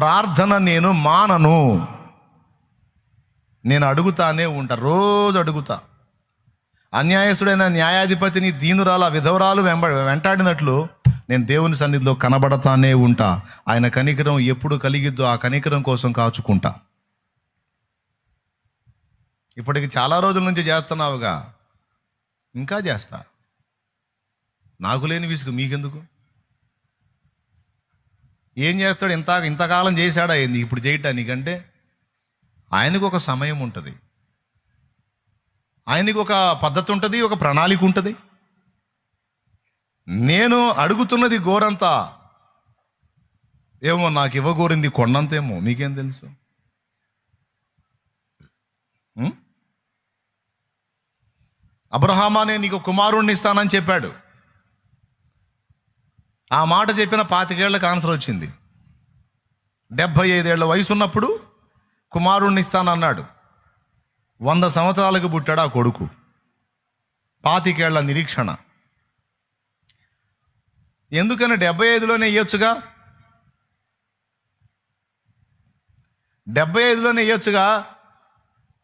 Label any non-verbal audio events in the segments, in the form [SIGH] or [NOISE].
ప్రార్థన నేను మానను. నేను అడుగుతానే ఉంటా రోజు అడుగుతా. అన్యాయసుడైన న్యాయాధిపతిని దీనురాల విధవరాలు వెంబ వెంటాడినట్లు నేను దేవుని సన్నిధిలో కనబడతానే ఉంటా. ఆయన కనికరం ఎప్పుడు కలిగిద్దో ఆ కనికరం కోసం కాచుకుంటా. ఇప్పటికి చాలా రోజుల నుంచి చేస్తున్నావుగా. ఇంకా చేస్తా. నాకు లేని విసుగు మీకెందుకు? ఏం చేస్తాడు? ఇంత ఇంతకాలం చేశాడా ఏంది? ఇప్పుడు చేయటానికంటే ఆయనకు ఒక సమయం ఉంటుంది. ఆయనకు ఒక పద్ధతి ఉంటుంది ఒక ప్రణాళిక ఉంటుంది. నేను అడుగుతున్నది గోరంతా. ఏమో నాకు ఇవ్వగోరింది కొండంతేమో. మీకేం తెలుసు? ఉం? అబ్రహామానే నీకు కుమారుణ్ణి ఇస్తానని చెప్పాడు. ఆ మాట చెప్పిన పాతికేళ్ళకు ఆన్సర్ వచ్చింది. డెబ్భై ఐదేళ్ళ వయసు ఉన్నప్పుడు కుమారుణ్ణి ఇస్తానన్నాడు వంద సంవత్సరాలకు పుట్టాడు ఆ కొడుకు. పాతికేళ్ళ నిరీక్షణ. ఎందుకని డెబ్బై ఐదులోనే ఇయ్యొచ్చుగా? డెబ్బై ఐదులోనే ఇయ్యొచ్చుగా?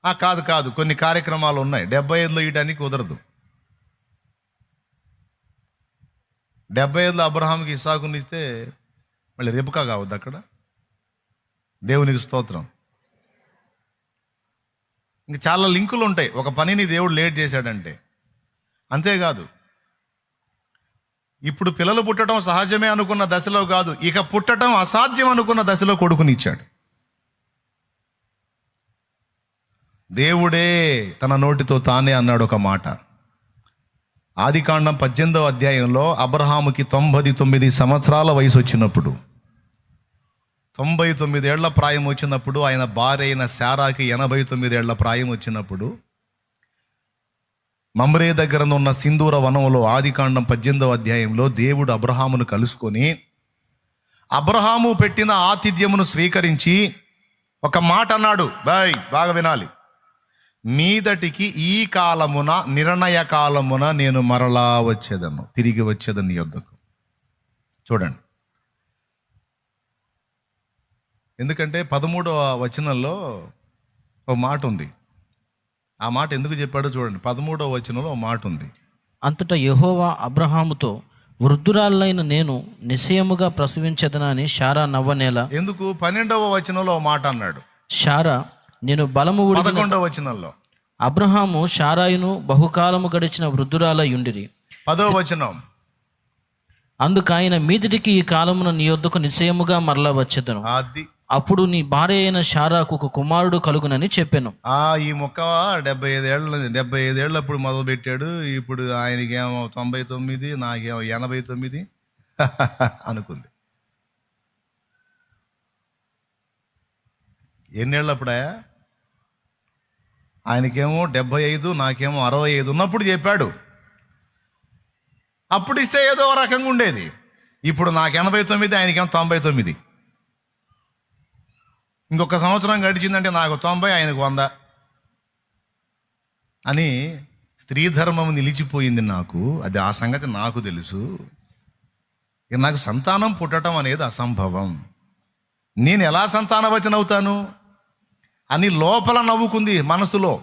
ఆ, కాదు కాదు. కొన్ని కార్యక్రమాలు ఉన్నాయి. డెబ్బై ఐదులో ఇవ్వడానికి కుదరదు. డెబ్బై ఐదులో అబ్రహాంకి ఇసాకుని ఇస్తే మళ్ళీ రెబుకా కావద్దు అక్కడ? దేవునికి స్తోత్రం. ఇంక చాలా లింకులు ఉంటాయి. ఒక పనిని దేవుడు లేట్ చేశాడంటే. అంతేకాదు ఇప్పుడు పిల్లలు పుట్టడం సహజమే అనుకున్న దశలో కాదు ఇక పుట్టడం అసాధ్యం అనుకున్న దశలో కొడుకునిచ్చాడు దేవుడే తన నోటితో తానే అన్నాడు ఒక మాట. ఆదికాండం పద్దెనిమిదవ అధ్యాయంలో అబ్రహాముకి తొంభై తొమ్మిది సంవత్సరాల వయసు వచ్చినప్పుడు తొంభై తొమ్మిదేళ్ళ ప్రాయం వచ్చినప్పుడు ఆయన భార్య అయిన శారాకి ఎనభై తొమ్మిదేళ్ళ ప్రాయం వచ్చినప్పుడు మమ్రే దగ్గర ఉన్న సింధూర వనంలో ఆదికాండం పద్దెనిమిదవ అధ్యాయంలో దేవుడు అబ్రహామును కలుసుకొని అబ్రహాము పెట్టిన ఆతిథ్యమును స్వీకరించి ఒక మాట అన్నాడు. బాయ్ బాగా వినాలి. మీదటికి ఈ కాలమున నిర్ణయ కాలమున నేను మరలా వచ్చేదను తిరిగి వచ్చేదని యొద్దకు. చూడండి. ఎందుకంటే పదమూడవ వచనంలో ఒక మాట ఉంది. ఆ మాట ఎందుకు చెప్పాడో చూడండి. పదమూడవ వచనంలో ఒక మాట ఉంది. అంతటా యెహోవా అబ్రహాముతో వృద్ధురాలైన నేను నిశ్చయముగా ప్రసవించదనా అని షారా నవ్వనేల. ఎందుకు? పన్నెండవ వచనంలో ఒక మాట అన్నాడు. షారా నేను బలము పదకొండవ వచనంలో. అబ్రహాము షారాయును బహుకాలము గడిచిన వృద్ధురాలై ఉండిరి. పదవ వచనం. అందుకు ఆయన మీదిటికి ఈ కాలమున నీ యొద్దకు నిశ్చయముగా మరలా వచ్చేదను. అప్పుడు నీ భార్య అయిన షారాకు ఒక కుమారుడు కలుగునని చెప్పాను. ఆ ఈ మొక్క డెబ్బై ఐదేళ్ళ డెబ్బై ఐదేళ్ళప్పుడు మొదలు పెట్టాడు ఇప్పుడు ఆయనకేమో తొంభై తొమ్మిది నాకేమో ఎనభై తొమ్మిది. [LAUGHS] అనుకుంది. ఎన్నేళ్ళప్పుడా? ఆయనకేమో డెబ్బై ఐదు నాకేమో అరవై ఐదు ఉన్నప్పుడు చెప్పాడు. అప్పుడు ఇస్తే ఏదో రకంగా ఉండేది. ఇప్పుడు నాకు ఎనభై తొమ్మిది ఆయనకేమో తొంభై తొమ్మిది. ఇంకొక సంవత్సరం గడిచిందంటే నాకు తొంభై ఆయనకు వంద అని స్త్రీ ధర్మం నిలిచిపోయింది నాకు. అది ఆ సంగతి నాకు తెలుసు. నాకు సంతానం పుట్టడం అనేది అసంభవం. నేను ఎలా సంతానవతినవుతాను? అని లోపల నవ్వుకుంది మనసులో.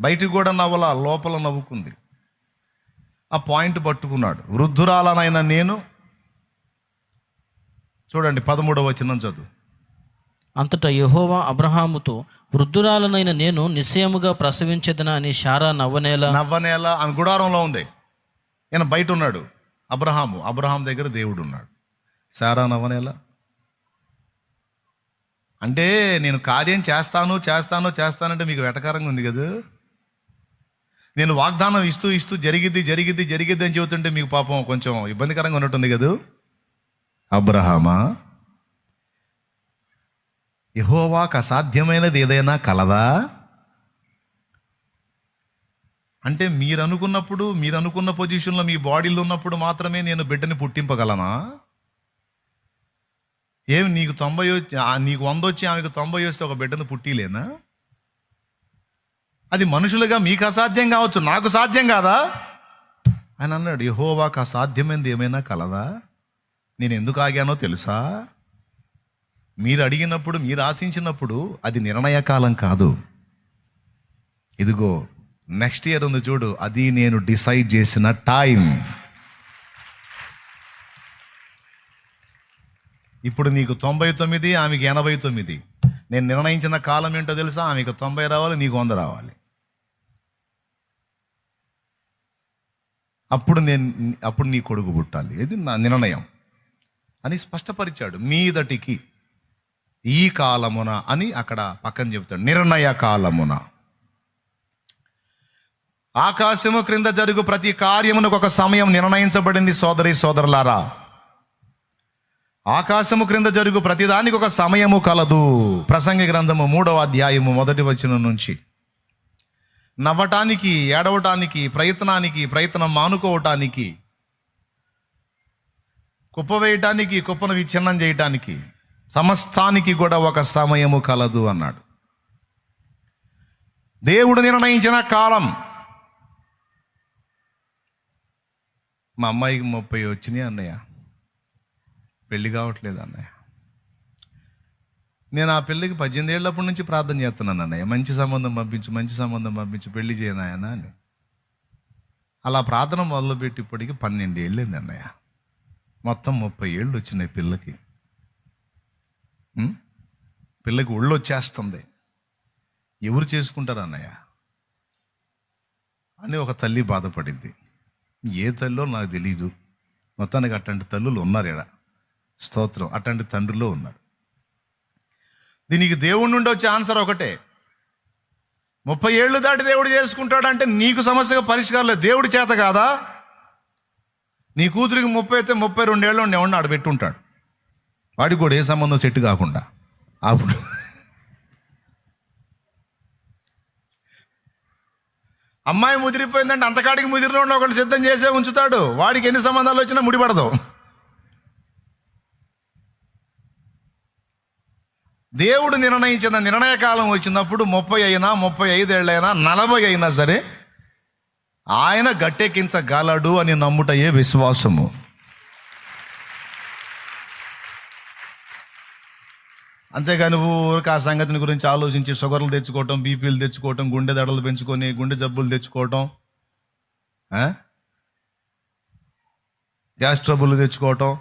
బయటికి కూడా నవ్వల లోపల నవ్వుకుంది. ఆ పాయింట్ పట్టుకున్నాడు. వృద్ధురాలనైనా నేను. చూడండి పదమూడవ వచనం చదువు. అంతటా యెహోవా అబ్రహాముతో వృద్ధురాలనైన నేను నిశ్చయముగా ప్రసవించదనా అని షారా నవ్వనేల? నవ్వనేల? ఆమె గుడారంలో ఉంది. ఈయన బయట ఉన్నాడు. అబ్రహాము అబ్రహాం దగ్గర దేవుడు ఉన్నాడు సారా నవ్వనేల? అంటే నేను కార్యం చేస్తాను చేస్తాను చేస్తానంటే మీకు వెటకారంగా ఉంది కదా? నేను వాగ్దానం ఇస్తూ ఇస్తూ జరిగిద్ది జరిగిద్ది జరిగిద్ది అని చెబుతుంటే మీకు పాపం కొంచెం ఇబ్బందికరంగా ఉన్నట్టుంది కదా? అబ్రహామా యహోవాకు అసాధ్యమైనది ఏదైనా కలదా? అంటే మీరు అనుకున్నప్పుడు మీరు అనుకున్న పొజిషన్లో మీ బాడీలో ఉన్నప్పుడు మాత్రమే నేను బిడ్డని పుట్టింపగలనా? ఏమి నీకు తొంభై వచ్చి నీకు వంద వచ్చి ఆమెకు తొంభై వస్తే ఒక బిడ్డను పుట్టిలేనా? అది మనుషులుగా మీకు అసాధ్యం కావచ్చు నాకు సాధ్యం కాదా? ఆయన అన్నాడు యహోవాకు అసాధ్యమైనది ఏమైనా కలదా? నేను ఎందుకు ఆగానో తెలుసా? మీరు అడిగినప్పుడు మీరు ఆశించినప్పుడు అది నిర్ణయ కాలం కాదు. ఇదిగో నెక్స్ట్ ఇయర్ ఉంది చూడు అది నేను డిసైడ్ చేసిన టైం ఇప్పుడు నీకు తొంభై తొమ్మిది ఆమెకి ఎనభై తొమ్మిది. నేను నిర్ణయించిన కాలం ఏంటో తెలుసా? ఆమెకు తొంభై రావాలి నీకు వంద రావాలి. అప్పుడు నేను అప్పుడు నీ కొడుకు పుట్టాలి. ఇది నా నిర్ణయం? అని స్పష్టపరిచాడు మీదటికి. ఈ కాలమున అని అక్కడ పక్కన చెబుతాడు. నిర్ణయ కాలమున. ఆకాశము క్రింద జరుగు ప్రతి కార్యమునకు ఒక సమయం నిర్ణయించబడింది సోదరి సోదరులారా. ఆకాశము క్రింద జరుగు ప్రతిదానికి ఒక సమయము కలదు. ప్రసంగి గ్రంథము మూడవ అధ్యాయము మొదటి వచనం నుంచి. నవ్వటానికి ఏడవటానికి ప్రయత్నానికి ప్రయత్నం మానుకోవటానికి కుప్ప వేయటానికి కుప్పను విచ్ఛిన్నం చేయటానికి సమస్తానికి కూడా ఒక సమయము కలదు అన్నాడు. దేవుడు నిర్ణయించిన కాలం. మా అమ్మాయికి ముప్పై వచ్చినాయి అన్నయ్య. పెళ్ళి కావట్లేదు అన్నయ్య. నేను ఆ పెళ్ళికి పద్దెనిమిది ఏళ్ళప్పటి నుంచి ప్రార్థన చేస్తున్నాను అన్నయ్య. మంచి సంబంధం పంపించు మంచి సంబంధం పంపించు పెళ్ళి చేయనాయన అని. అలా ప్రార్థన మొదలుపెట్టి ఇప్పటికి పన్నెండు ఏళ్ళింది అన్నయ్య. మొత్తం ముప్పై ఏళ్ళు వచ్చినాయి పిల్లకి. పిల్లకి ఒళ్ళు వచ్చేస్తుంది. ఎవరు చేసుకుంటారు అన్నయ్య? అని ఒక తల్లి బాధపడింది. ఏ తల్లో నాకు తెలియదు మొత్తానికి అట్లాంటి తల్లులు ఉన్నారు ఇక్కడ స్తోత్రం. అట్లాంటి తండ్రులు ఉన్నాడు దీనికి దేవుడి నుండి వచ్చే ఆన్సర్ ఒకటే. ముప్పై ఏళ్ళు దాటి దేవుడు చేసుకుంటాడంటే నీకు సమస్యగా పరిష్కారం లేదు. దేవుడి చేత కాదా? నీ కూతురికి ముప్పై అయితే ముప్పై రెండేళ్ళు ఎవరిని ఆడ పెట్టుంటాడు. వాడికి కూడా ఏ సంబంధం సెట్ కాకుండా. అప్పుడు అమ్మాయి ముదిరిపోయిందంటే అంతకాడికి ముదిరిన ఒకటి సిద్ధం చేసే ఉంచుతాడు. వాడికి ఎన్ని సంబంధాలు వచ్చినా ముడిపడదు. దేవుడు నిర్ణయించిన నిర్ణయ కాలం వచ్చినప్పుడు ముప్పై అయినా ముప్పై ఐదేళ్ళైనా నలభై అయినా సరే ఆయన గట్టెక్కించగలడు అని నమ్ముటయే విశ్వాసము. అంతేగాని ఊరికి ఆ సంగతిని గురించి ఆలోచించి షుగర్లు తెచ్చుకోవటం బీపీలు తెచ్చుకోవటం గుండె దడలు పెంచుకొని గుండె జబ్బులు తెచ్చుకోవటం గ్యాస్ ట్రబుల్ తెచ్చుకోవటం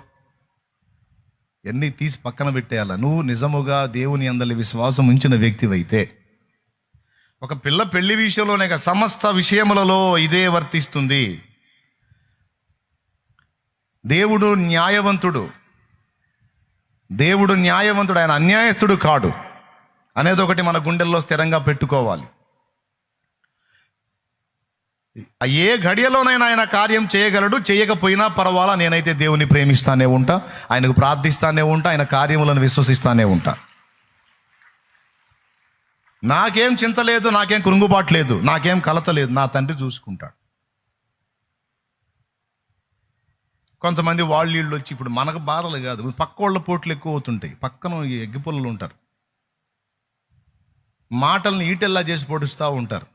ఎన్ని తీసి పక్కన పెట్టేయాల? నువ్వు నిజముగా దేవుని అందరి విశ్వాసం ఉంచిన వ్యక్తివైతే. ఒక పిల్ల పెళ్ళి విషయంలోనే సమస్త విషయములలో ఇదే వర్తిస్తుంది. దేవుడు న్యాయవంతుడు. దేవుడు న్యాయవంతుడు ఆయన అన్యాయస్తుడు కాడు. అనేది ఒకటి మన గుండెల్లో స్థిరంగా పెట్టుకోవాలి. ఏ ఘడియలోనైనా ఆయన కార్యం చేయగలడు చేయకపోయినా పర్వాలా నేనైతే దేవుని ప్రేమిస్తానే ఉంటా ఆయనకు ప్రార్థిస్తానే ఉంటా ఆయన కార్యములను విశ్వసిస్తానే ఉంటా. నాకేం చింత లేదు నాకేం కృంగుబాటు లేదు నాకేం కలత లేదు నా తండ్రి చూసుకుంటాడు. కొంతమంది వాళ్ళు వీళ్ళు వచ్చి ఇప్పుడు మనకు బాధలు కాదు పక్క వాళ్ళ పోట్లు ఎక్కువ అవుతుంటాయి పక్కన ఎగ్గిపుల్లలు ఉంటారు. మాటల్ని ఈటెల్లా చేసి పొడుస్తూ ఉంటారు.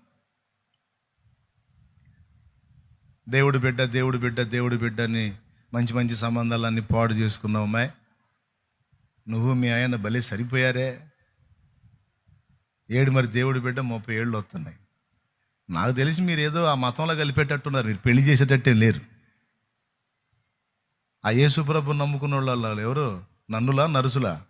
దేవుడు బిడ్డ దేవుడు బిడ్డ దేవుడు బిడ్డ అని మంచి మంచి సంబంధాలన్నీ పాడు చేసుకున్నావు అమ్మాయి. నువ్వు మీ ఆయన భలే సరిపోయారే. ఏడు మరి దేవుడు బిడ్డ ముప్పై ఏళ్ళు వస్తున్నాయి. నాకు తెలిసి మీరు ఏదో ఆ మతంలో కలిపేటట్టున్నారు మీరు పెళ్ళి చేసేటట్టే లేరు. ఆ యేసుప్రభు నమ్ముకున్న వాళ్ళు ఎవరు? నన్నులా నరుసులా?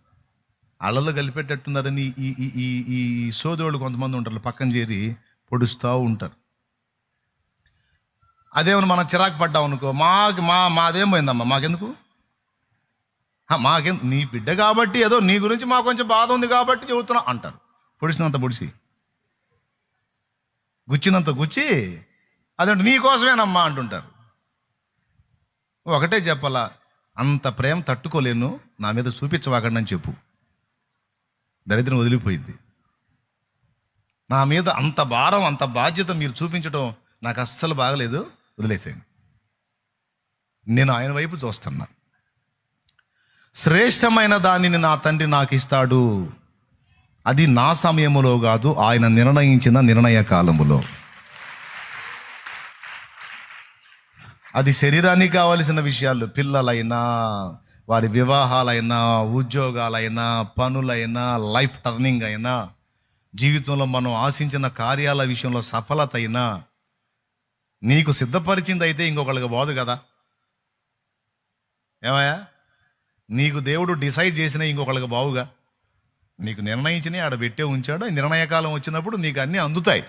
అళ్ళలో కలిపేటట్టున్నారని ఈ ఈ ఈ ఈ ఈ కొంతమంది ఉంటారు పక్కన చేరి పొడుస్తూ ఉంటారు. అదేమని మనం చిరాకు పడ్డాం అనుకో. మాకు మా మాదేం పోయిందమ్మా? మాకెందుకు? మాకెందుకు నీ బిడ్డ కాబట్టి ఏదో నీ గురించి మాకు కొంచెం బాధ ఉంది కాబట్టి చెబుతున్నా అంటారు. పొడిచినంత పొడిచి గుచ్చినంత గుచ్చి అదంటే నీ కోసమేనమ్మా అంటుంటారు. ఒకటే చెప్పాలా అంత ప్రేమ తట్టుకోలేను నా మీద చూపించవాకండి అని చెప్పు. దరిద్రం వదిలిపోయింది. నా మీద అంత భారం అంత బాధ్యత మీరు చూపించడం నాకు అస్సలు బాగలేదు. వదిలేసేయండి. నేను ఆయన వైపు చూస్తున్నా. శ్రేష్టమైన దానిని నా తండ్రి నాకు ఇస్తాడు అది నా సమయములో కాదు ఆయన నిర్ణయించిన నిర్ణయ కాలములో. అది శరీరానికి కావలసిన విషయాలు పిల్లలైనా వారి వివాహాలైనా ఉద్యోగాలైనా పనులైనా లైఫ్ టర్నింగ్ అయినా జీవితంలో మనం ఆశించిన కార్యాల విషయంలో సఫలత అయినా నీకు సిద్ధపరిచింది అయితే ఇంకొకళ్ళకి పోదు కదా. ఏమయ్యా? నీకు దేవుడు డిసైడ్ చేసిన ఇంకొకళ్ళకి బావుగా. నీకు నిర్ణయించినవి ఆడ పెట్టే ఉంచాడు. నిర్ణయకాలం వచ్చినప్పుడు నీకు అన్నీ అందుతాయి.